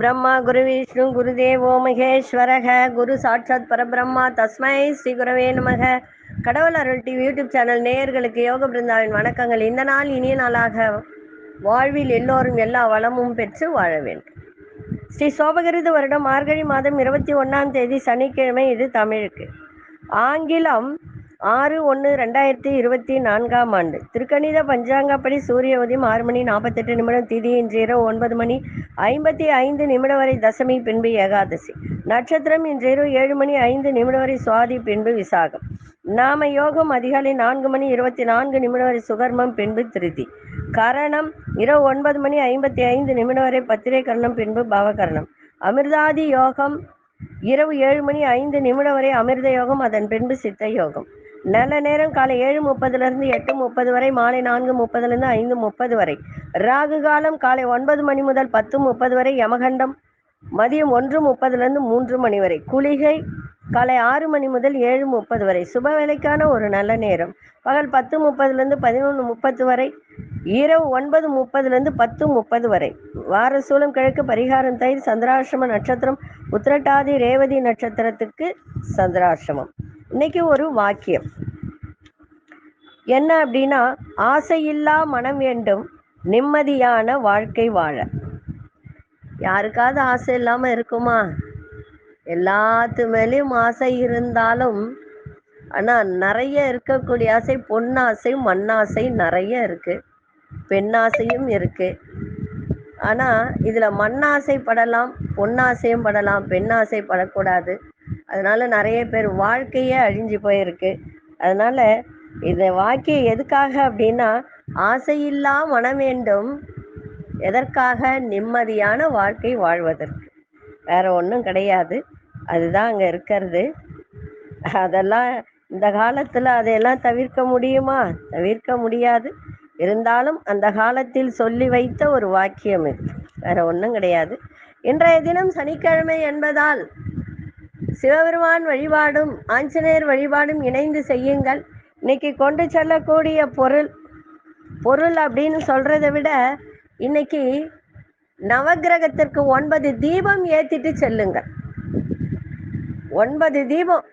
பிரம்மா குரு விஷ்ணு குருதேவோ மகேஸ்வரக குரு சாட்சாத் பரபிரம்மா தஸ்மை ஸ்ரீ குரவே நமக கடவுள் அருள் டிவி யூடியூப் சேனல் நேயர்களுக்கு யோக பிருந்தாவின் வணக்கங்கள். இந்த நாள் இனிய நாளாக வாழ்வில் எல்லோரும் எல்லா வளமும் பெற்று வாழ வேண்டும். ஸ்ரீ சோபகிருத வருடம் மார்கழி மாதம் இருபத்தி ஒன்றாம் தேதி சனிக்கிழமை இது தமிழுக்கு. ஆங்கிலம் ஆறு ஒன்று ரெண்டாயிரத்தி இருபத்தி நான்காம் ஆண்டு. திருக்கணித பஞ்சாங்கப்படி சூரிய உதயம் ஆறு மணி நாற்பத்தெட்டு நிமிடம் திதி இன்று இரவு ஒன்பது மணி ஐம்பத்தி ஐந்து நிமிடம் வரை தசமி பின்பு ஏகாதசி. நட்சத்திரம் இன்று இரவு ஏழு மணி ஐந்து நிமிடம் வரை சுவாதி பின்பு விசாகம். நாம யோகம் அதிகாலை நான்கு மணி இருபத்தி நான்கு நிமிடம் வரை சுகர்மம் பின்பு திருதி. கரணம் இரவு ஒன்பது மணி ஐம்பத்தி ஐந்து நிமிடம் வரை பத்திரை கரணம் பின்பு பவகரணம் அமிர்தாதி யோகம் இரவு ஏழு மணி ஐந்து நிமிடம் வரை அமிர்த யோகம் அதன் பின்பு சித்த யோகம். நல்ல நேரம் காலை ஏழு முப்பதுலேருந்து எட்டு முப்பது வரை மாலை நான்கு முப்பதுலேருந்து ஐந்து முப்பது வரை. ராகு காலம் காலை ஒன்பது மணி முதல் பத்து முப்பது வரை யமகண்டம் மதியம் ஒன்று முப்பதுலேருந்து மூன்று மணி வரை. குளிகை காலை ஆறு மணி முதல் ஏழு முப்பது வரை. சுப வேலைக்கான ஒரு நல்ல நேரம். பகல் பத்து முப்பதுலேருந்து பதினொன்று முப்பது வரை. இரவு ஒன்பது முப்பதுலேருந்து பத்து முப்பது வரை. வார சூலம் கிழக்கு பரிகாரம் தயிர் சந்திராசிரம நட்சத்திரம் உத்திரட்டாதி ரேவதி நட்சத்திரத்துக்கு சந்திராசிரமம் இன்னைக்கு ஒரு வாக்கியம். என்ன அப்படின்னா ஆசையில்லா மனம் வேண்டும் நிம்மதியான வாழ்க்கை வாழ. யாருக்காவது ஆசை இல்லாம இருக்குமா? எல்லாத்து மேலேயும் ஆசை இருந்தாலும் ஆனா நிறைய இருக்கக்கூடிய ஆசை பொன்னாசை மண்ணாசை நிறைய இருக்கு. பெண்ணாசையும் இருக்கு. ஆனா இதுல மண்ணாசை படலாம் பொன்னாசையும் படலாம் பெண்ணாசை படக்கூடாது. அதனால நிறைய பேர் வாழ்க்கையே அழிஞ்சு போயிருக்கு. அதனால இந்த வாக்கியம் எதுக்காக அப்படின்னா ஆசையில்லா மனம் வேண்டும். எதற்காக? நிம்மதியான வாழ்க்கை வாழ்வதற்கு. வேற ஒன்றும் கிடையாது. அதுதான் அங்கே இருக்கிறது. அதெல்லாம் இந்த காலத்தில் அதையெல்லாம் தவிர்க்க முடியுமா? தவிர்க்க முடியாது. இருந்தாலும் அந்த காலத்தில் சொல்லி வைத்த ஒரு வாக்கியம் இது. வேற ஒன்றும் கிடையாது. இன்றைய தினம் சனிக்கிழமை என்பதால் சிவபெருமான் வழிபாடும் ஆஞ்சநேயர் வழிபாடும் இணைந்து செய்யுங்கள். இன்னைக்கு கொண்டு செல்லக்கூடிய பொருள் பொருள் அப்படின்னு சொல்றதை விட இன்னைக்கு நவக்கிரகத்திற்கு ஒன்பது தீபம் ஏத்திட்டு செல்லுங்கள். ஒன்பது தீபம்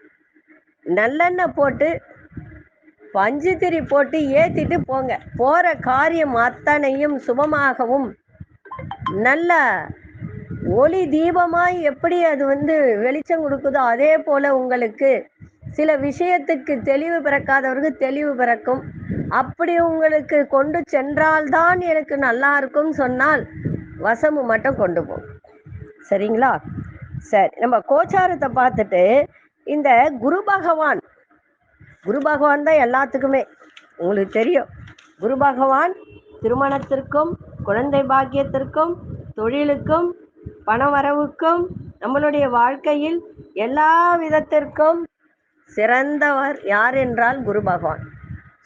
நல்லெண்ணெய் போட்டு பஞ்சுத்திரி போட்டு ஏத்திட்டு போங்க. போற காரியம் அத்தனையும் சுபமாகவும் நல்ல ஒளி தீபமாய் எப்படி அது வந்து வெளிச்சம் கொடுக்குதோ அதே போல உங்களுக்கு சில விஷயத்துக்கு தெளிவு பிறக்காதவருக்கு தெளிவு பிறக்கும். அப்படி உங்களுக்கு கொண்டு சென்றால்தான் எனக்கு நல்லா இருக்கும் சொன்னால் வசமு மட்டும் கொண்டு போகும் சரிங்களா? சரி நம்ம கோச்சாரத்தை பார்த்துட்டு இந்த குரு பகவான் குரு பகவான் தான் எல்லாத்துக்குமே. உங்களுக்கு தெரியும். குரு பகவான் திருமணத்திற்கும் குழந்தை பாக்கியத்திற்கும் தொழிலுக்கும் பண வரவுக்கும் நம்மளுடைய வாழ்க்கையில் எல்லா விதத்திற்கும் சிறந்தவர் யார் என்றால் குரு பகவான்.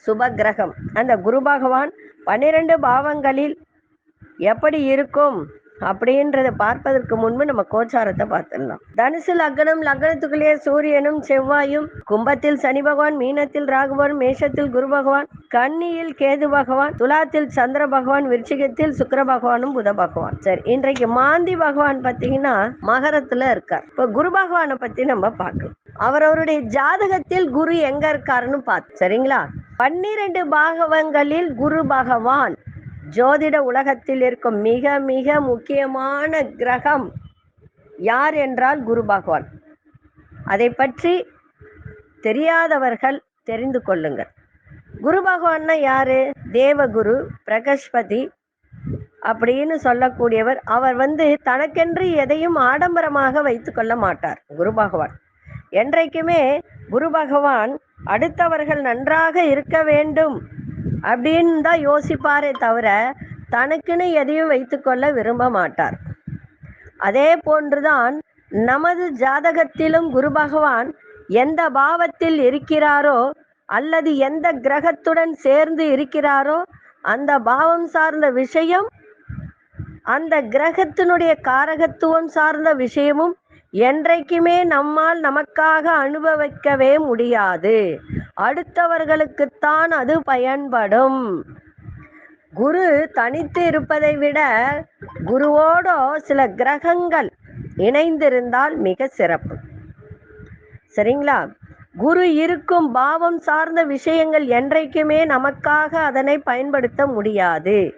சுப கிரகம். அந்த குரு பகவான் பன்னிரண்டு பாவங்களில் எப்படி இருக்கும்? அப்படின்றத பார்ப்பதற்கு முன்பு நம்ம கோச்சாரத்தை பார்த்துடலாம். தனுசு லக்னம் லக்னத்துக்குள்ளேயே சூரியனும் செவ்வாயும் கும்பத்தில் சனி பகவான் மீனத்தில் ராகுபவன் மேஷத்தில் குரு பகவான் கன்னியில் கேது பகவான் துலாத்தில் சந்திர பகவான் விருச்சிகத்தில் சுக்கர பகவானும் புத பகவான். சரி இன்றைக்கு மாந்தி பகவான் பார்த்தீங்கன்னா மகரத்துல இருக்கார். இப்போ குரு பகவானை பத்தி நம்ம பார்க்கலாம். அவரவருடைய ஜாதகத்தில் குரு எங்க இருக்காருன்னு பார்த்து சரிங்களா? பன்னிரண்டு பாகவங்களில் குரு பகவான். ஜோதிட உலகத்தில் இருக்கும் மிக மிக முக்கியமான கிரகம் யார் என்றால் குரு பகவான். அதை பற்றி தெரியாதவர்கள் தெரிந்து கொள்ளுங்கள். குரு பகவான்னா யாரு? தேவகுரு பிரகஸ்பதி அப்படின்னு சொல்லக்கூடியவர். அவர் வந்து தனக்கென்று எதையும் ஆடம்பரமாக வைத்து கொள்ள மாட்டார் குரு பகவான். என்றைக்குமே குரு பகவான் அடுத்தவர்கள் நன்றாக இருக்க வேண்டும். அப்படின்னு தான் யோசிப்பாரே தவிர தனக்குன்னு எதையும் வைத்துக்கொள்ள விரும்ப மாட்டார். அதே போன்றுதான் நமது ஜாதகத்திலும் குரு பகவான் எந்த பாவத்தில் இருக்கிறாரோ அல்லது எந்த கிரகத்துடன் சேர்ந்து இருக்கிறாரோ அந்த பாவம் சார்ந்த விஷயம் அந்த கிரகத்தினுடைய காரகத்துவம் சார்ந்த விஷயமும் என்றைக்குமே நம்மால் நமக்காக அனுபவிக்கவே முடியாது. அடுத்தவர்களுக்குத்தான் அது பயன்படும். குரு தனித்து இருப்பதை விட குருவோட சில கிரகங்கள் இணைந்திருந்தால் மிக சிறப்பு. சரிங்களா? குரு இருக்கும் பாவம் சார்ந்த விஷயங்கள் என்றைக்குமே நமக்காக அதனை பயன்படுத்த முடியாது.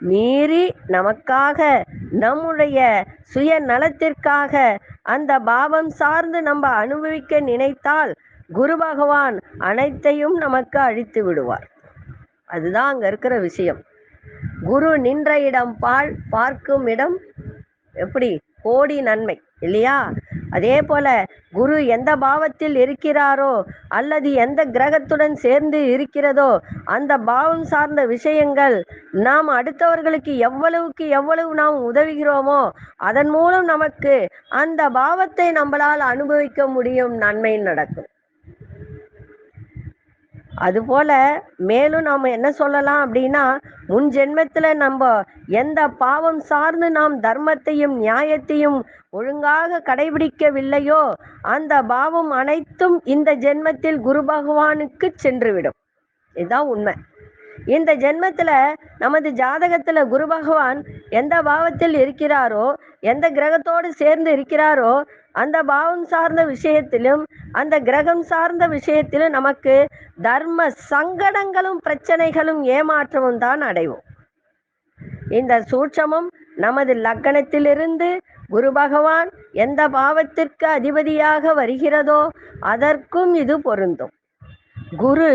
மீறி நமக்காக நம்முடைய சுய நலத்திற்காக அந்த பாவம் சார்ந்து நம்ம அனுபவிக்க நினைத்தால் குரு பகவான் அனைத்தையும் நமக்கு அழித்து விடுவார். அதுதான் அங்க இருக்கிற விஷயம். குரு நின்ற இடம் பால் பார்க்கும் இடம் எப்படி? கோடி நன்மை இல்லையா? அதே போல குரு எந்த பாவத்தில் இருக்கிறாரோ அல்லது எந்த கிரகத்துடன் சேர்ந்து இருக்கிறதோ அந்த பாவம் சார்ந்த விஷயங்கள் நாம் அடுத்தவர்களுக்கு எவ்வளவுக்கு எவ்வளவு நாம் உதவுகிறோமோ அதன் மூலம் நமக்கு அந்த பாவத்தை நம்மளால் அனுபவிக்க முடியும் நன்மை நடக்கும். அதுபோல மேலும் நாம் என்ன சொல்லலாம் அப்படின்னா முன் ஜென்மத்தில் நம்ம எந்த பாவம் சார்ந்து நாம் தர்மத்தையும் நியாயத்தையும் ஒழுங்காக கடைபிடிக்கவில்லையோ அந்த பாவம் அனைத்தும் இந்த ஜென்மத்தில் குரு பகவானுக்கு சென்றுவிடும். இதுதான் உண்மை. இந்த ஜென்மத்துல நமது ஜாதகத்துல குரு பகவான் எந்த பாவத்தில் இருக்கிறாரோ எந்த கிரகத்தோடு சேர்ந்து இருக்கிறாரோ அந்த பாவம் சார்ந்த விஷயத்திலும் அந்த கிரகம் சார்ந்த விஷயத்திலும் நமக்கு தர்ம சங்கடங்களும் பிரச்சனைகளும் ஏமாற்றமும் தான் அடைவோம். இந்த சூட்சமும் நமது லக்கணத்திலிருந்து குரு பகவான் எந்த பாவத்திற்கு அதிபதியாக வருகிறதோ அதற்கும் இது பொருந்தும். குரு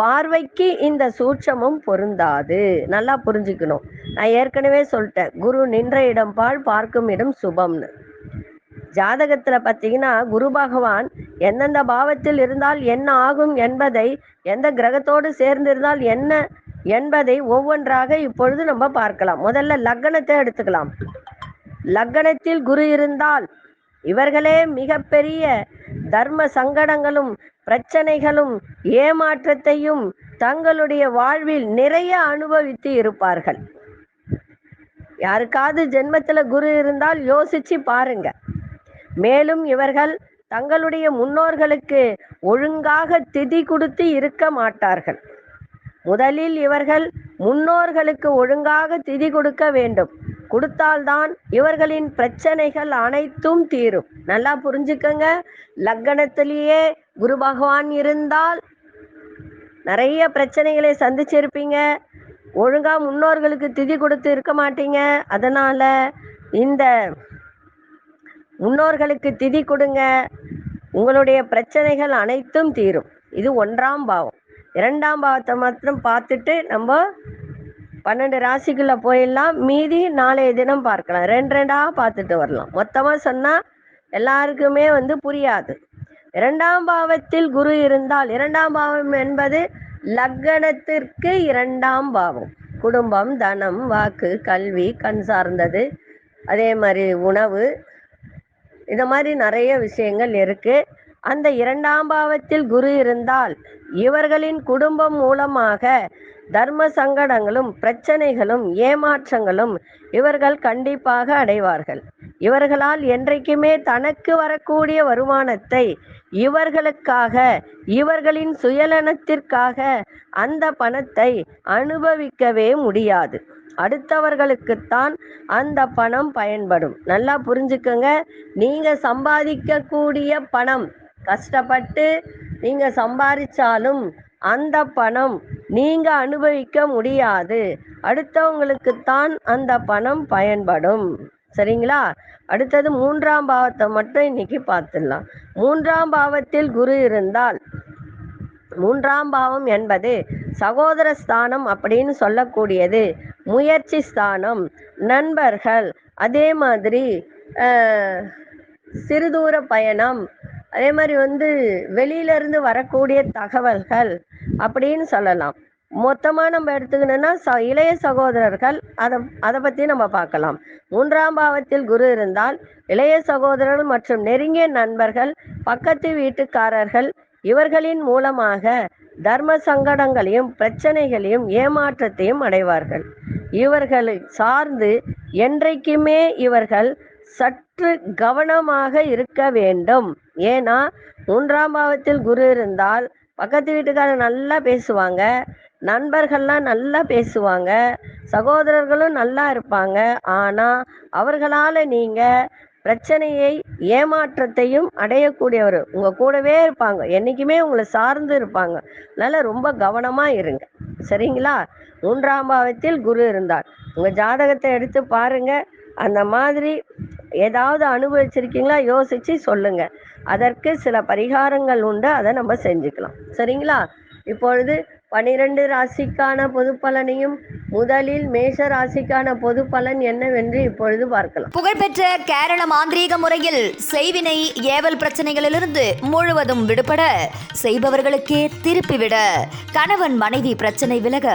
பார்வைக்கு இந்த சூட்சமும் பொருந்தாது. நல்லா புரிஞ்சுக்கணும். நான் ஏற்கனவே சொல்லிட்டேன். குரு நின்ற இடம் பால் பார்க்கும் இடம் சுபம்னு. ஜாதகத்துல பார்த்தீங்கன்னா குரு பகவான் எந்தெந்த பாவத்தில் இருந்தால் என்ன ஆகும் என்பதை எந்த கிரகத்தோடு சேர்ந்திருந்தால் என்ன என்பதை ஒவ்வொன்றாக இப்பொழுது நம்ம பார்க்கலாம். முதல்ல லக்னத்தை எடுத்துக்கலாம். லக்னத்தில் குரு இருந்தால் இவர்களே மிகப்பெரிய தர்ம சங்கடங்களும் பிரச்சனைகளும் ஏமாற்றத்தையும் தங்களுடைய வாழ்வில் நிறைய அனுபவித்து இருப்பார்கள். யாருக்காவது ஜென்மத்துல குரு இருந்தால் யோசிச்சு பாருங்க. மேலும் இவர்கள் தங்களுடைய முன்னோர்களுக்கு ஒழுங்காக திதி கொடுத்து இருக்க மாட்டார்கள். முதலில் இவர்கள் முன்னோர்களுக்கு ஒழுங்காக திதி கொடுக்க வேண்டும். கொடுத்தால்தான் இவர்களின் பிரச்சனைகள் அனைத்தும் தீரும். நல்லா புரிஞ்சுக்கங்க. லக்கணத்திலேயே குரு பகவான் இருந்தால் நிறைய பிரச்சனைகளை சந்திச்சிருப்பீங்க. ஒழுங்கா முன்னோர்களுக்கு திதி கொடுத்து இருக்க மாட்டீங்க. அதனால இந்த முன்னோர்களுக்கு திதி கொடுங்க. உங்களுடைய பிரச்சனைகள் அனைத்தும் தீரும். இது ஒன்றாம் பாவம். இரண்டாம் பாவத்தை மாத்திரம் பார்த்துட்டு நம்ம பன்னெண்டு ராசிக்குள்ள போயிடலாம். மீதி நாளைய தினம் பார்க்கலாம். ரெண்டு ரெண்டாக பார்த்துட்டு வரலாம். மொத்தமாக சொன்னால் எல்லாருக்குமே வந்து புரியாது. இரண்டாம் பாவத்தில் குரு இருந்தால் இரண்டாம் பாவம் என்பது லக்னத்திற்கு இரண்டாம் பாவம். குடும்பம் தனம் வாக்கு கல்வி கண் சார்ந்தது. அதே மாதிரி உணவு இந்த மாதிரி நிறைய விஷயங்கள் இருக்கு. அந்த இரண்டாம் பாவத்தில் குரு இருந்தால் இவர்களின் குடும்பம் மூலமாக தர்ம சங்கடங்களும் பிரச்சனைகளும் ஏமாற்றங்களும் இவர்கள் கண்டிப்பாக அடைவார்கள். இவர்களால் என்றைக்குமே தனக்கு வரக்கூடிய வருமானத்தை இவர்களுக்காக இவர்களின் சுயநலத்திற்காக அந்த பணத்தை அனுபவிக்கவே முடியாது. அடுத்தவர்களுக்குத்தான் அந்த பணம் பயன்படும். நல்லா புரிஞ்சுக்கங்க. நீங்க சம்பாதிக்கக்கூடிய பணம் கஷ்டப்பட்டு நீங்க சம்பாதிச்சாலும் அந்த பணம் நீங்க அனுபவிக்க முடியாது. அடுத்தவங்களுக்குத்தான் அந்த பணம் பயன்படும். சரிங்களா? அடுத்தது மூன்றாம் பாவத்தை மட்டும் இன்னைக்கு பார்த்துடலாம். மூன்றாம் பாவத்தில் குரு இருந்தால் மூன்றாம் பாவம் என்பது சகோதர ஸ்தானம் அப்படின்னு சொல்லக்கூடியது. முயற்சி ஸ்தானம் நண்பர்கள் அதே மாதிரி சிறுதூர பயணம் அதே மாதிரி வந்து வெளியிலிருந்து வரக்கூடிய தகவல்கள் அப்படின்னு சொல்லலாம். மொத்தமாக நம்ம எடுத்துக்கணும்னா ச- இளைய சகோதரர்கள் அதை அதை பற்றி நம்ம பார்க்கலாம். மூன்றாம் பாவத்தில் குரு இருந்தால் இளைய சகோதரர்கள் மற்றும் நெருங்கிய நண்பர்கள் பக்கத்து வீட்டுக்காரர்கள் இவர்களின் மூலமாக தர்ம சங்கடங்களையும் பிரச்சனைகளையும் ஏமாற்றத்தையும் அடைவார்கள். இவர்களை சார்ந்து என்றைக்குமே இவர்கள் சற்று கவனமாக இருக்க வேண்டும். ஏன்னா மூன்றாம் பாவத்தில் குரு இருந்தால் பக்கத்து வீட்டுக்காரர் நல்லா பேசுவாங்க நண்பர்கள்லாம் நல்லா பேசுவாங்க சகோதரர்களும் நல்லா இருப்பாங்க. ஆனால் அவர்களால் நீங்கள் பிரச்சனையை ஏமாற்றத்தையும் அடையக்கூடியவர். உங்கள் கூடவே இருப்பாங்க. என்னைக்குமே உங்களை சார்ந்து இருப்பாங்க. அதனால் ரொம்ப கவனமாக இருங்க. சரிங்களா? மூன்றாம் பாவத்தில் குரு இருந்தார். உங்கள் ஜாதகத்தை எடுத்து பாருங்க. அந்த மாதிரி ஏதாவது அனுபவிச்சிருக்கீங்களா? யோசிச்சு சொல்லுங்க. அதற்கு சில பரிகாரங்கள் உண்டு. அதை நம்ம செஞ்சுக்கலாம். சரிங்களா? இப்பொழுது பனிரெண்டு ராசிக்கான பொது பலனையும் முதலில் மேஷ ராசிக்கான பொது பலன் என்னவென்று இப்பொழுது பார்க்கலாம். புகழ்பெற்ற கேரள மாந்திரீக முறையில் செய்வினை ஏவல் பிரச்சனைகளிலிருந்து முழுவதும் விடுபட செய்பவர்களுக்கே திருப்பிவிட கணவன் மனைவி பிரச்சனை விலக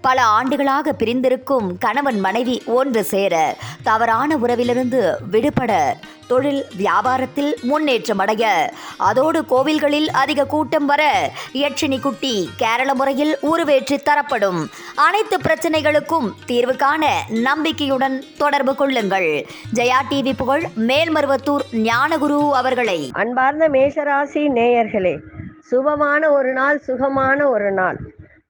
பல ஆண்டுகளாக பிரிந்திருக்கும் கணவன் மனைவி ஒன்று சேர தவறான உறவிலிருந்து விடுபட தொழில் வியாபாரத்தில் முன்னேற்றம் அடைய. அதோடு கோவில்களில் அதிக கூட்டம் வர யட்சினி குட்டி கேரள முறையில் உருவேற்றி தரப்படும். அனைத்து பிரச்சனைகளுக்கும் தீர்வு காண நம்பிக்கையுடன் தொடர்பு கொள்ளுங்கள். ஜெயா டிவி புகழ் மேல்மருவத்தூர் ஞானகுரு அவர்களை. அன்பார்ந்த மேஷராசி நேயர்களே சுபமான ஒரு நாள் சுகமான ஒரு நாள்.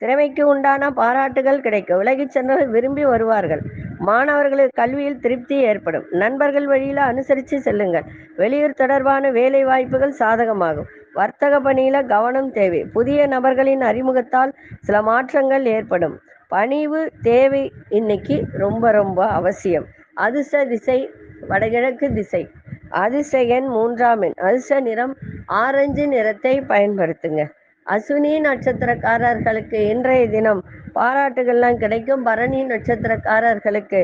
திறமைக்கு உண்டான பாராட்டுகள் கிடைக்கும் விலகிச் சென்றவர்கள் விரும்பி வருவார்கள். மாணவர்களுக்கு கல்வியில் திருப்தி ஏற்படும். நண்பர்கள் வழியில் அனுசரித்து செல்லுங்கள். வெளியூர் தொடர்பான வேலை வாய்ப்புகள் சாதகமாகும். வர்த்தக பணியில கவனம் தேவை. புதிய நபர்களின் அறிமுகத்தால் சில மாற்றங்கள் ஏற்படும். பணிவு தேவை இன்னைக்கு ரொம்ப ரொம்ப அவசியம். அதிர்ஷ்ட திசை வடகிழக்கு திசை. அதிர்ஷ்ட எண் மூன்றாம் எண். அதிர்ஷ்ட நிறம் ஆரஞ்சு நிறத்தை பயன்படுத்துங்க. அஸ்வினி நட்சத்திரக்காரர்களுக்கு இன்றைய தினம் பாராட்டுகள்லாம் கிடைக்கும். பரணி நட்சத்திரக்காரர்களுக்கு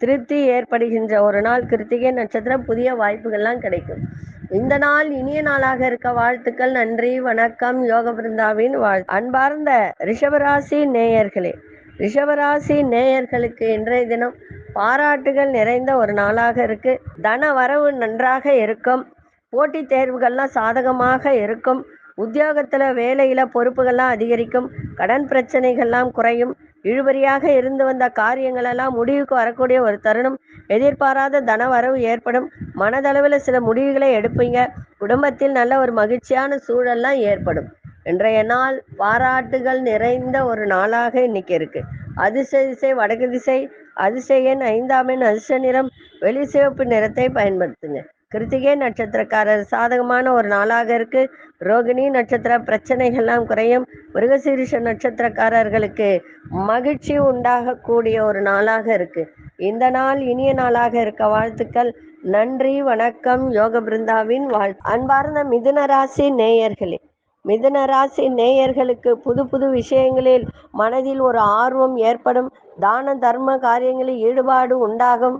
திருப்தி ஏற்படுகின்ற ஒரு நாள். கிருத்திகை நட்சத்திரம் புதிய வாய்ப்புகள்லாம் கிடைக்கும். இந்த நாள் இனிய நாளாக இருக்க வாழ்த்துக்கள் நன்றி வணக்கம். யோக பிருந்தாவின் வாழ் அன்பார்ந்த ரிஷபராசி நேயர்களே ரிஷபராசி நேயர்களுக்கு இன்றைய தினம் பாராட்டுகள் நிறைந்த ஒரு நாளாக இருக்கு. தன வரவு நன்றாக இருக்கும். போட்டித் தேர்வுகள்லாம் சாதகமாக இருக்கும். உத்தியோகத்தில் வேலையில் பொறுப்புகள்லாம் அதிகரிக்கும் கடன் பிரச்சனைகள்லாம் குறையும். இழுபறியாக இருந்து வந்த காரியங்களெல்லாம் முடிவுக்கு வரக்கூடிய ஒரு தருணம். எதிர்பாராத தன வரவு ஏற்படும். மனதளவில் சில முடிவுகளை எடுப்பீங்க. குடும்பத்தில் நல்ல ஒரு மகிழ்ச்சியான சூழல்லாம் ஏற்படும். இன்றைய நாள் பாராட்டுகள் நிறைந்த ஒரு நாளாக இன்னைக்கு இருக்கு. அதிசய திசை வடக்கு திசை அதிசயன் ஐந்தாம் எண் அதிர்ஷ்ட நிறம் வெளி சிவப்பு நிறத்தை பயன்படுத்துங்க. கிருத்திகை நட்சத்திரக்காரர் சாதகமான ஒரு நாளாக இருக்கு. ரோகிணி நட்சத்திர பிரச்சனைகள்லாம் குறையும். மிருகசீரிஷ நட்சத்திரக்காரர்களுக்கு மகிழ்ச்சி உண்டாகக்கூடிய ஒரு நாளாக இருக்கு. இந்த நாள் இனிய நாளாக இருக்க வாழ்த்துக்கள். நன்றி வணக்கம். யோக பிருந்தாவின் வாழ் அன்பார்ந்த மிதுன ராசி நேயர்களே மிதுன ராசி நேயர்களுக்கு புது புது விஷயங்களில் மனதில் ஒரு ஆர்வம் ஏற்படும். தான தர்ம காரியங்களில் ஈடுபாடு உண்டாகும்.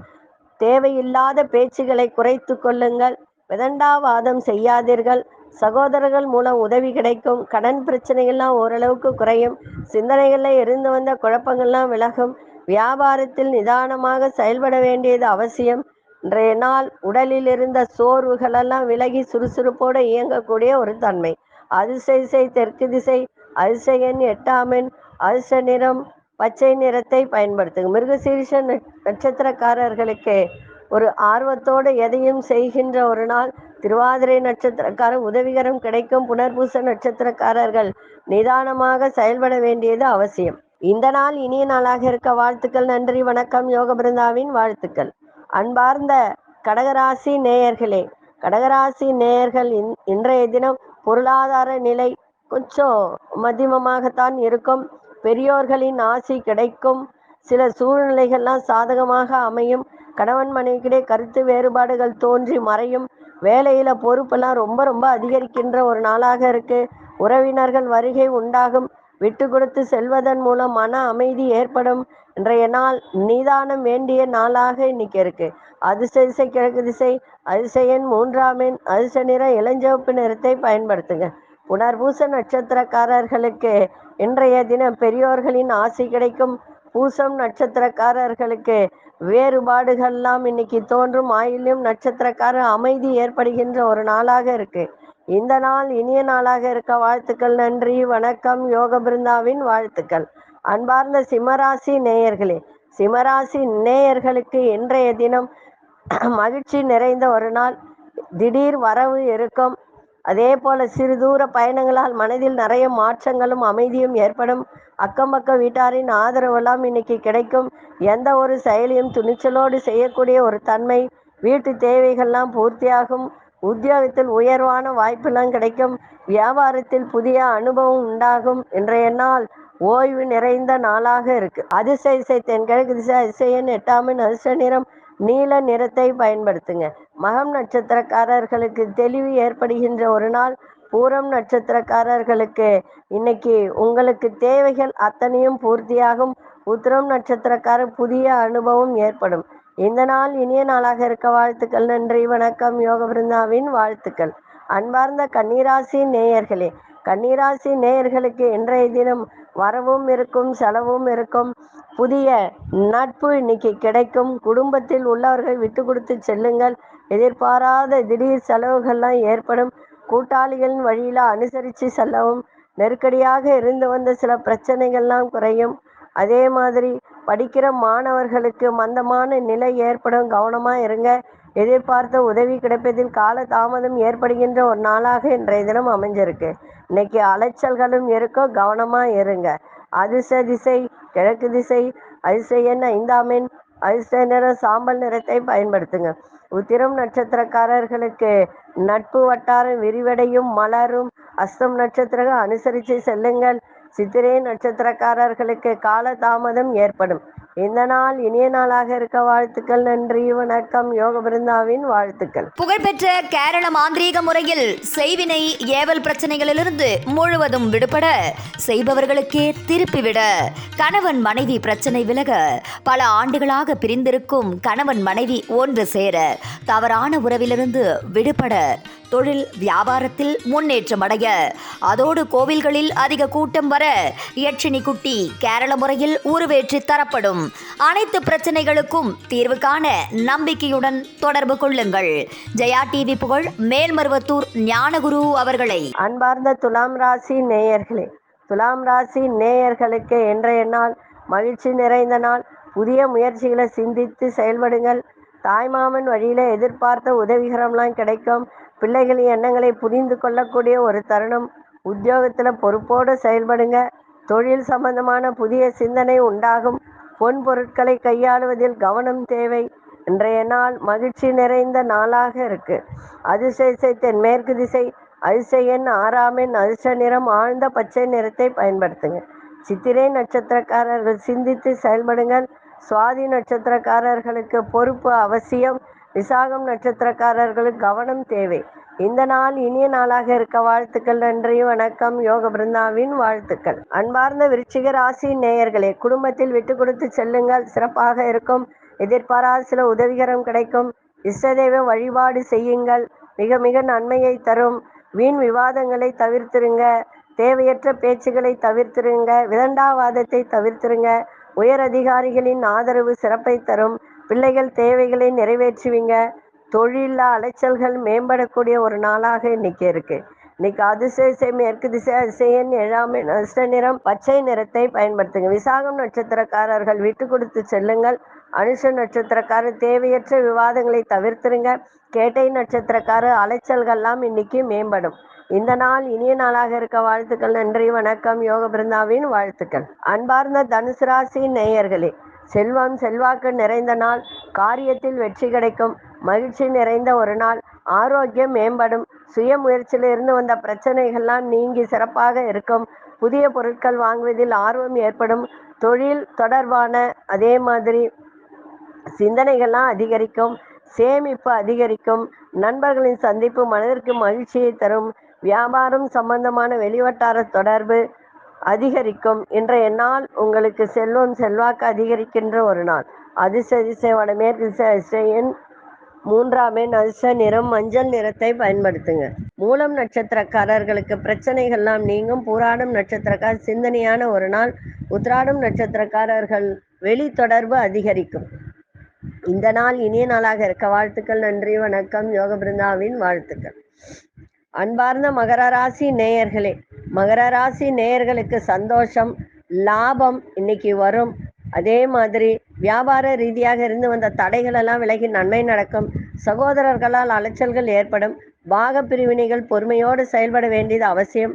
தேவையில்லாத பேச்சுகளை குறைத்து கொள்ளுங்கள். விதண்டாவாதம் செய்யாதீர்கள். சகோதரர்கள் மூலம் உதவி கிடைக்கும். கடன் பிரச்சனைகள்லாம் ஓரளவுக்கு குறையும். சிந்தனைகளில் இருந்து வந்த குழப்பங்கள்லாம் விலகும். வியாபாரத்தில் நிதானமாக செயல்பட வேண்டியது அவசியம். இன்றைய நாள் உடலில் இருந்த சோர்வுகளெல்லாம் விலகி சுறுசுறுப்போடு இயங்கக்கூடிய ஒரு தன்மை. அதிசைசை தெற்கு திசை அதிசயன் எட்டாமின் அதிச அதிர்ஷ்ட நிறம் பச்சை நிறத்தை பயன்படுத்துங்க. மிருகசீரிஷ நட்சத்திரக்காரர்களுக்கு ஒரு ஆர்வத்தோடு எதையும் செய்கின்ற ஒரு நாள். திருவாதிரை நட்சத்திரக்காரர் உதவிகரம் கிடைக்கும் புனர்பூச நட்சத்திரக்காரர்கள் நிதானமாக செயல்பட வேண்டியது அவசியம். இந்த நாள் இனிய நாளாக இருக்க வாழ்த்துக்கள் நன்றி வணக்கம். யோக பிருந்தாவின் வாழ்த்துக்கள். அன்பார்ந்த கடகராசி நேயர்களே கடகராசி நேயர்கள் இன்- இன்றைய தினம் பொருளாதார நிலை கொஞ்சம் மதிமமாகத்தான் இருக்கும். பெரியோர்களின் ஆசி கிடைக்கும். சில சூழ்நிலைகள்லாம் சாதகமாக அமையும். கணவன் மனைவிக்கிடையே கருத்து வேறுபாடுகள் தோன்றி மறையும். வேலையில பொறுப்பெல்லாம் ரொம்ப ரொம்ப அதிகரிக்கின்ற ஒரு நாளாக இருக்கு. உறவினர்கள் வருகை உண்டாகும். விட்டு கொடுத்து செல்வதன் மூலம் மன அமைதி ஏற்படும். இன்றைய நாள் நிதானம் வேண்டிய நாளாக இன்னைக்கு இருக்கு. அதிர்ஷ்ட திசை கிழக்கு திசை அதிசயன் மூன்றாம் எண் அதிர்ஷ்ட நிற இளஞ்சிவப்பு நிறத்தை பயன்படுத்துங்க. புனர்பூச நட்சத்திரக்காரர்களுக்கு இன்றைய தினம் பெரியோர்களின் ஆசை கிடைக்கும் பூசம் நட்சத்திரக்காரர்களுக்கு வேறுபாடுகள்லாம் இன்னைக்கு தோன்றும் ஆயிலும் நட்சத்திரக்காரர் அமைதி ஏற்படுகின்ற ஒரு நாளாக இருக்கு. இந்த நாள் இனிய நாளாக இருக்க வாழ்த்துக்கள் நன்றி வணக்கம் யோக பிருந்தாவின் வாழ்த்துக்கள். அன்பார்ந்த சிம்மராசி நேயர்களே சிம்மராசி நேயர்களுக்கு இன்றைய தினம் மகிழ்ச்சி நிறைந்த ஒரு நாள். திடீர் வரவு இருக்கும். அதே போல சிறு தூர பயணங்களால் மனதில் நிறைய மாற்றங்களும் அமைதியும் ஏற்படும். அக்கம் பக்க வீட்டாரின் ஆதரவெல்லாம் இன்னைக்கு கிடைக்கும். எந்த ஒரு செயலையும் துணிச்சலோடு செய்யக்கூடிய ஒரு தன்மை வீட்டு தேவைகள்லாம் பூர்த்தியாகும். உத்தியோகத்தில் உயர்வான வாய்ப்பெல்லாம் கிடைக்கும். வியாபாரத்தில் புதிய அனுபவம் உண்டாகும் இன்றைய நாள் ஓய்வு நிறைந்த நாளாக இருக்கு. அதிசய இசை தென்கிழக்கு திசை அதிசயன் எட்டாமின் அதிர்ஷ்ட நிறம் நீல நிறத்தை பயன்படுத்துங்க. மகம் நட்சத்திரக்காரர்களுக்கு தெளிவு ஏற்படுகின்ற ஒரு நாள் பூரம் நட்சத்திரக்காரர்களுக்கு. இன்னைக்கு உங்களுக்கு தேவைகள் அத்தனையும் பூர்த்தியாகும். உத்திரம் நட்சத்திரக்காரர் புதிய அனுபவம் ஏற்படும். இந்த நாள் இனிய நாளாக இருக்க வாழ்த்துக்கள். நன்றி வணக்கம். யோக பிருந்தாவின் வாழ்த்துக்கள். அன்பார்ந்த கன்னிராசி நேயர்களே கன்னிராசி நேயர்களுக்கு இன்றைய தினம் வரவும் இருக்கும் செலவும் இருக்கும். புதிய நட்பு இன்னைக்கு கிடைக்கும். குடும்பத்தில் உள்ளவர்கள் விட்டு கொடுத்து செல்லுங்கள். எதிர்பாராத திடீர் செலவுகள்லாம் ஏற்படும். கூட்டாளிகளின் வழியில அனுசரித்து செல்லவும். நெருக்கடியாக இருந்து வந்த சில பிரச்சனைகள்லாம் குறையும். அதே மாதிரி படிக்கிற மாணவர்களுக்கு மந்தமான நிலை ஏற்படும். கவனமாக இருங்க. எதிர்பார்த்த உதவி கிடைப்பதில் கால தாமதம் ஏற்படுகின்ற ஒரு நாளாக இன்றைய தினம் அமைஞ்சிருக்கு. இன்னைக்கு அலைச்சல்களும் இருக்கும் கவனமா இருங்க. அதிர்ஷ்ட திசை கிழக்கு திசை அதிசயன் ஐந்தாமின் அதிர்ஷ்ட நிறம் சாம்பல் நிறத்தை பயன்படுத்துங்க. உத்திரம் நட்சத்திரக்காரர்களுக்கு நட்பு வட்டாரம் விரிவடையும் மலரும். அஸ்தம் நட்சத்திரம் அனுசரித்து செல்லுங்கள். சித்திரை நட்சத்திரக்காரர்களுக்கு கால தாமதம் ஏற்படும். இந்த நாள்? இனிய நாளாக இருக்க வாழ்த்துக்கள் நன்றி வணக்கம். யோக பிருந்தாவின் வாழ்த்துக்கள். புகழ்பெற்ற கேரள மாந்திரீக முறையில் செய்வினை ஏவல் பிரச்சனைகளிலிருந்து முழுவதும் விடுபட செய்பவர்களுக்கே திருப்பிவிட கணவன் மனைவி பிரச்சனை விலக பல ஆண்டுகளாக பிரிந்திருக்கும் கணவன் மனைவி ஒன்று சேர தவறான உறவிலிருந்து விடுபட தொழில் வியாபாரத்தில் முன்னேற்றம் அடைய அதோடு கோவில்களில் அதிக கூட்டம் வர யட்சினி குட்டி கேரள முறையில் உருவேற்றி தரப்படும் அனைத்து பிரச்சனைகளுக்கும் தீர்வு காண நம்பிக்கையுடன் தொடர்பு கொள்ளுங்கள். ஜெயா டிவி புகழ் மேல்மருவத்தூர் ஞானகுரு அவர்களை. அன்பார்ந்த துலாம் ராசி நேயர்களே துலாம் ராசி நேயர்களுக்கு இன்றைய நாள் மகிழ்ச்சி நிறைந்த நாள். புதிய முயற்சிகளை சிந்தித்து செயல்படுங்கள். தாய்மாமன் வழியில எதிர்பார்த்த உதவிகரம்லாம் கிடைக்கும். பிள்ளைகளின் எண்ணங்களை புரிந்து கொள்ளக்கூடிய ஒரு தருணம். உத்தியோகத்தில் பொறுப்போடு செயல்படுங்க. தொழில் சம்பந்தமான புதிய சிந்தனை உண்டாகும். பொன் பொருட்களை கையாளுவதில் கவனம் தேவை. இன்றைய நாள் மகிழ்ச்சி நிறைந்த நாளாக இருக்கு. அதிசய தென்மேற்கு திசை அதிசயன் ஆறாமின் அதிர்ஷ்ட நிறம் ஆழ்ந்த பச்சை நிறத்தை பயன்படுத்துங்க. சித்திரை நட்சத்திரக்காரர்கள் சிந்தித்து செயல்படுங்கள். சுவாதி நட்சத்திரக்காரர்களுக்கு பொறுப்பு அவசியம். விசாகம் நட்சத்திரக்காரர்களுக்கு கவனம் தேவை. இந்த நாள் இனிய நாளாக இருக்க வாழ்த்துக்கள் நன்றி வணக்கம். யோக பிருந்தாவின் வாழ்த்துக்கள். அன்பார்ந்த விருச்சிக ராசி நேயர்களே குடும்பத்தில் விட்டு கொடுத்து செல்லுங்கள். சிறப்பாக இருக்கும். எதிர்பாராத சில உதவிகரம் கிடைக்கும். இஷ்டதெய்வ வழிபாடு செய்யுங்கள். மிக மிக நன்மையை தரும். வீண் விவாதங்களை தவிர்த்திருங்க. தேவையற்ற பேச்சுகளை தவிர்த்திருங்க. விதண்டாவாதத்தை தவிர்த்திருங்க. உயர் அதிகாரிகளின் ஆதரவு சிறப்பை தரும். பிள்ளைகள் தேவைகளை நிறைவேற்றுவீங்க. தொழில அலைச்சல்கள் மேம்படக்கூடிய ஒரு நாளாக இன்னைக்கு இருக்கு. இன்னைக்கு அதிசய மேற்கு திசை அதிசயன் ஏழாம் அஷ்ட நிறம் பச்சை நிறத்தை பயன்படுத்துங்க. விசாகம் நட்சத்திரக்காரர்கள் விட்டு கொடுத்து செல்லுங்கள். அனுஷ நட்சத்திரக்காரர் தேவையற்ற விவாதங்களை தவிர்த்துருங்க. கேட்டை நட்சத்திரக்காரர் அலைச்சல்கள்லாம் இன்னைக்கு மேம்படும். இந்த நாள் இனிய நாளாக இருக்க வாழ்த்துக்கள். நன்றி வணக்கம். யோக பிருந்தாவின் வாழ்த்துக்கள். அன்பார்ந்த தனுசு ராசி நேயர்களே செல்வம் செல்வாக்கு நிறைந்த நாள். காரியத்தில் வெற்றி கிடைக்கும். மகிழ்ச்சி நிறைந்த ஒரு நாள். ஆரோக்கியம் மேம்படும். சுய முயற்சியிலிருந்து வந்த பிரச்சனைகள்லாம் நீங்கி சிறப்பாக இருக்கும். புதிய பொருட்கள் வாங்குவதில் ஆர்வம் ஏற்படும். தொழில் தொடர்பான அதே மாதிரி சிந்தனைகள்லாம் அதிகரிக்கும். சேமிப்பு அதிகரிக்கும். நண்பர்களின் சந்திப்பு மனதிற்கு மகிழ்ச்சியை தரும். வியாபாரம் சம்பந்தமான வெளிவட்டார தொடர்பு அதிகரிக்கும். இன்றைய நாள் உங்களுக்கு செல்வம் செல்வாக்கு அதிகரிக்கின்ற ஒரு நாள். அதிசதிசை வடமேற்கு திசையின் மூன்றாமே நல்ச நிறம் மஞ்சள் நிறத்தை பயன்படுத்துங்க. மூலம் நட்சத்திரக்காரர்களுக்கு பிரச்சனைகள்லாம் நீங்கும். பூராடம் நட்சத்திரக்கார் சிந்தனையான ஒரு நாள் உத்ராடம் நட்சத்திரக்காரர்கள் வெளி தொடர்பு அதிகரிக்கும். இந்த நாள் இனிய நாளாக இருக்க வாழ்த்துக்கள் நன்றி வணக்கம் யோக பிருந்தாவின் வாழ்த்துக்கள். அன்பார்ந்த மகர ராசி நேயர்களே மகர ராசி நேயர்களுக்கு சந்தோஷம் லாபம் இன்னைக்கு வரும். அதே மாதிரி வியாபார ரீதியாக இருந்து வந்த தடைகள் எல்லாம் விலகி நன்மை நடக்கும். சகோதரர்களால் அலைச்சல்கள் ஏற்படும். பாகப் பிரிவினைகள் பொறுமையோடு செயல்பட வேண்டியது அவசியம்.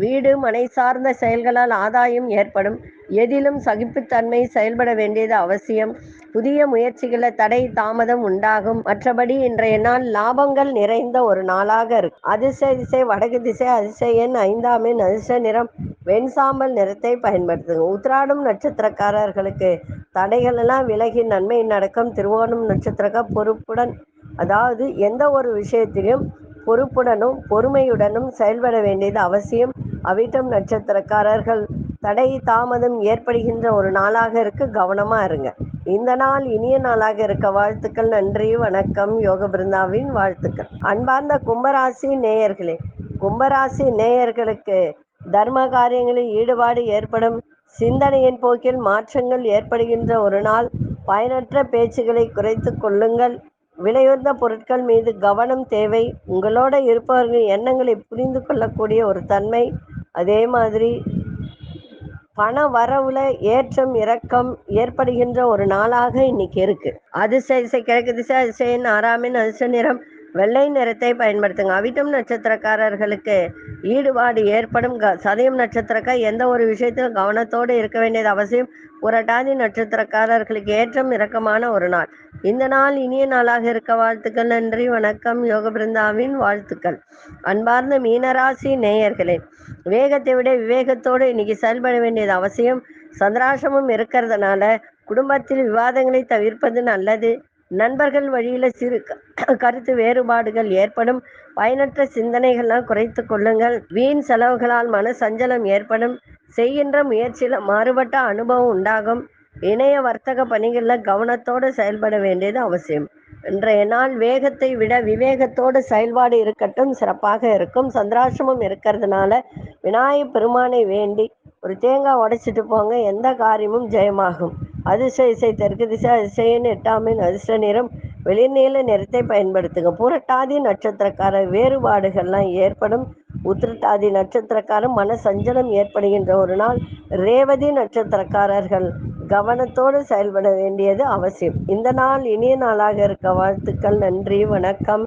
வீடு மனை சார்ந்த செயல்களால் ஆதாயம் ஏற்படும். எதிலும் சகிப்புத்தன்மை செயல்பட வேண்டியது அவசியம். புதிய முயற்சிகளில் தடை தாமதம் உண்டாகும். மற்றபடி இன்றைய நாள் லாபங்கள் நிறைந்த ஒரு நாளாக இருக்கு. அதிர்ஷ்ட திசை வடக்கு திசை அதிசயன் எண் ஐந்தாம் எண் அதிர்ஷ்ட நிறம் வெண்சாம்பல் நிறத்தை பயன்படுத்துங்க. உத்ராடும் நட்சத்திரக்காரர்களுக்கு தடைகள் எல்லாம் விலகி நன்மை நடக்கும். திருவோணம் நட்சத்திரக்க பொறுப்புடன் அதாவது எந்த ஒரு விஷயத்திலும் பொறுப்புடனும் பொறுமையுடனும் செயல்பட வேண்டியது அவசியம். அவிட்டம் நட்சத்திரக்காரர்கள் தடை தாமதம் ஏற்படுகின்ற ஒரு நாளாக இருக்கு. கவனமா இருங்க. இந்த நாள் இனிய நாளாக இருக்க வாழ்த்துக்கள் நன்றி வணக்கம். யோக பிருந்தாவின் வாழ்த்துக்கள். அன்பார்ந்த கும்பராசி நேயர்களே கும்பராசி நேயர்களுக்கு தர்ம காரியங்களில் ஈடுபாடு ஏற்படும். சிந்தனையின் போக்கில் மாற்றங்கள் ஏற்படுகின்ற ஒரு நாள். பயனற்ற பேச்சுகளை குறைத்து கொள்ளுங்கள். விலையுயர்ந்த பொருட்கள் மீது கவனம் தேவை உங்களோட இருப்பவர்களின் எண்ணங்களை புரிந்து கொள்ளக்கூடிய ஒரு தன்மை. அதே மாதிரி பண வரவுல ஏற்றம் இறக்கம் ஏற்படுகின்ற ஒரு நாளாக இன்னைக்கு இருக்கு. அதிர்ஷ்ட திசை கிழக்கு திசை அதிசயன் ஆறாமின் அதிர்ஷ்ட நிறம். வெள்ளை நிறத்தை பயன்படுத்துங்க. அவிட்டம் நட்சத்திரக்காரர்களுக்கு ஈடுபாடு ஏற்படும் க சதயம் நட்சத்திரக்கா? எந்த ஒரு விஷயத்திலும் கவனத்தோடு இருக்க வேண்டியது அவசியம். புரட்டாதி நட்சத்திரக்காரர்களுக்கு ஏற்றம் இறக்கமான ஒரு நாள். இந்த நாள் இனிய நாளாக இருக்க வாழ்த்துக்கள் நன்றி வணக்கம் யோக பிருந்தாவின் வாழ்த்துக்கள். அன்பார்ந்த மீனராசி நேயர்களே வேகத்தை விட விவேகத்தோடு இன்னைக்கு செயல்பட வேண்டியது அவசியம். சந்திராசமும் இருக்கிறதுனால குடும்பத்தில் விவாதங்களை தவிர்ப்பது நல்லது. நண்பர்கள் வழியில் சிறு கருத்து வேறுபாடுகள் ஏற்படும். பயனற்ற சிந்தனைகள்லாம் குறைத்து கொள்ளுங்கள். வீண் செலவுகளால் மன சஞ்சலம் ஏற்படும். செய்கின்ற முயற்சியில் மாறுபட்ட அனுபவம் உண்டாகும். இணைய வர்த்தக பணிகளில் கவனத்தோடு செயல்பட வேண்டியது அவசியம். இன்றைய நாள் வேகத்தை விட விவேகத்தோடு செயல்பாடு இருக்கட்டும் சிறப்பாக இருக்கும். சந்திராசிரமம் இருக்கிறதுனால விநாயக பெருமானை வேண்டி ஒரு தேங்காய் உடைச்சிட்டு போங்க எந்த காரியமும் ஜெயமாகும். அதிர்ஷ்ட இசை தெற்கு திசை அதிசயன் எட்டாமின் அதிர்ஷ்ட நிறம். வெளிநீல நிறத்தை பயன்படுத்துங்க. புரட்டாதி நட்சத்திரக்கார வேறுபாடுகள்லாம் ஏற்படும். உத்திரட்டாதி நட்சத்திரக்காரர் மன சஞ்சலம் ஏற்படுகின்ற ஒரு நாள். ரேவதி நட்சத்திரக்காரர்கள் கவனத்தோடு செயல்பட வேண்டியது அவசியம். இந்த நாள் இனிய நாளாக இருக்க வாழ்த்துக்கள். நன்றி வணக்கம்.